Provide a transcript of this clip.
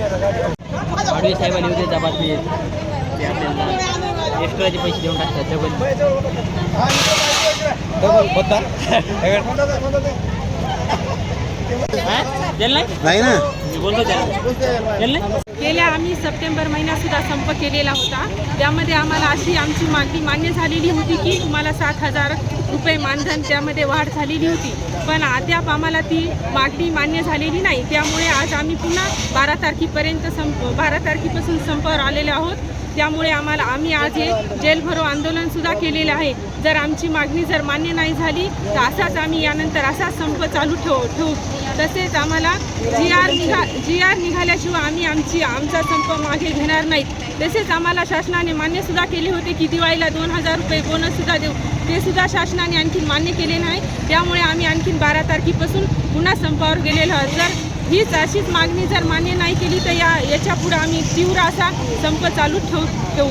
आडवे साहेबांनी उद्या जबाब ते आपल्याला एक्स्ट्राचे पैसे देऊन टाकतात. डबल हा? दिलं नाही? ना. मी बोलतो त्याला. गेल्या आम्ही सप्टेंबर महिन्यातसुद्धा संप केलेला होता. त्यामध्ये आम्हाला अशी आमची मागणी मान्य झालेली होती की तुम्हाला सात हजार रुपये मानधन त्यामध्ये वाढ झालेली होती. पण अद्याप आम्हाला ती मागणी मान्य झालेली नाही. त्यामुळे आज आम्ही पुन्हा बारा तारखेपर्यंत संप बारा तारखेपासून संपावर आलेले आहोत. त्यामुळे आम्हाला आम्ही आज हे जेल भरो केलेलं आहे. जर आमची मागणी जर मान्य नाही झाली तर असाच आम्ही यानंतर असाच संप चालू ठेव ठेवू. तसेच आम्हाला जी आर निघा जी आर निघाल्याशिवाय आम्ही आमची आमचा संप मागे घेणार नाहीत. तसेच आम्हाला शासनाने मान्यसुद्धा केले होते की दिवाळीला दोन हजार रुपये बोनससुद्धा देऊ. ते सुद्धा शासनाने आणखीन मान्य केले नाही. त्यामुळे आम्ही आणखीन बारा तारखेपासून पुन्हा संपावर गेलेलो आहोत. जर हीच अशीच मागणी जर मान्य नाही केली तर या याच्यापुढे आम्ही तीव्र असा संप चालू ठेवू ठेवू.